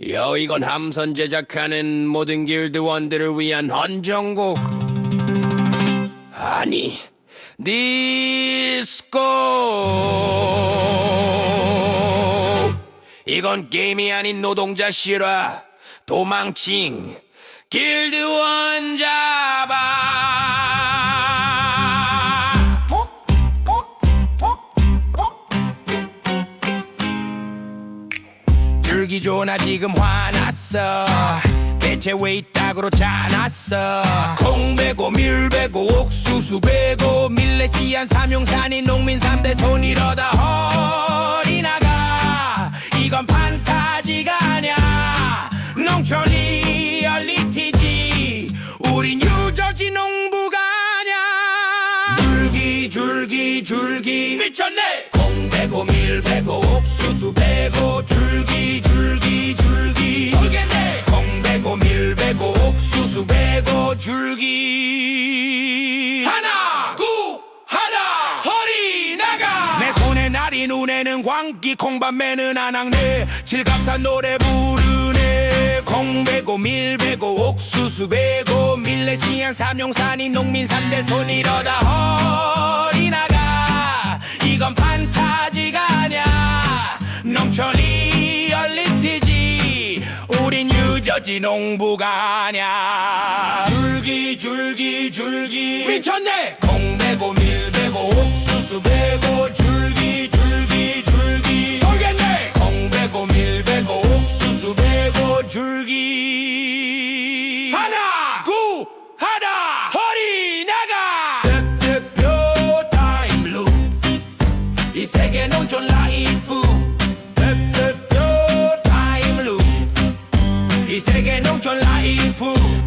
여이건 함선 제작하는 모든 길드원들을 위한 헌정곡 아니 디스코! 이건 게임이 아닌 노동자 실화 도망칭. 길드원 줄기조 나 지금 화났어. 대체 왜 이따구로 짜놨어? 콩 베고 밀 베고 옥수수 베고 밀레시안 삼용산이 농민 삼대 손 이러다 허리 나가. 이건 판타지가 아냐 농촌 리얼리티지. 우린 유저지 농부가 아냐 줄기 줄기 줄기. 미쳤네. 콩 베고 밀 베고 옥수수 베고 줄기. 하나 구 하나. 허리 나가. 내 손에 날이 눈에는 광기 콩밤매는 안악내 칠갑산 노래 부르네. 콩 베고 밀 베고 옥수수 베고. 밀레시안 삼용산이 농민 삼대 손이러다 허 저지 농부가 아냐 줄기 줄기 줄기. 미쳤네. 콩 베고 밀 베고 옥수수 베고 줄기 줄기 줄기. 돌겠네. 콩 베고 밀 베고 옥수수 베고 줄기. 하나 구 하나 허리 나가. 대표 타임 루. 이 세계 농촌 라 대표 타임루 이 세계 농촌 라이프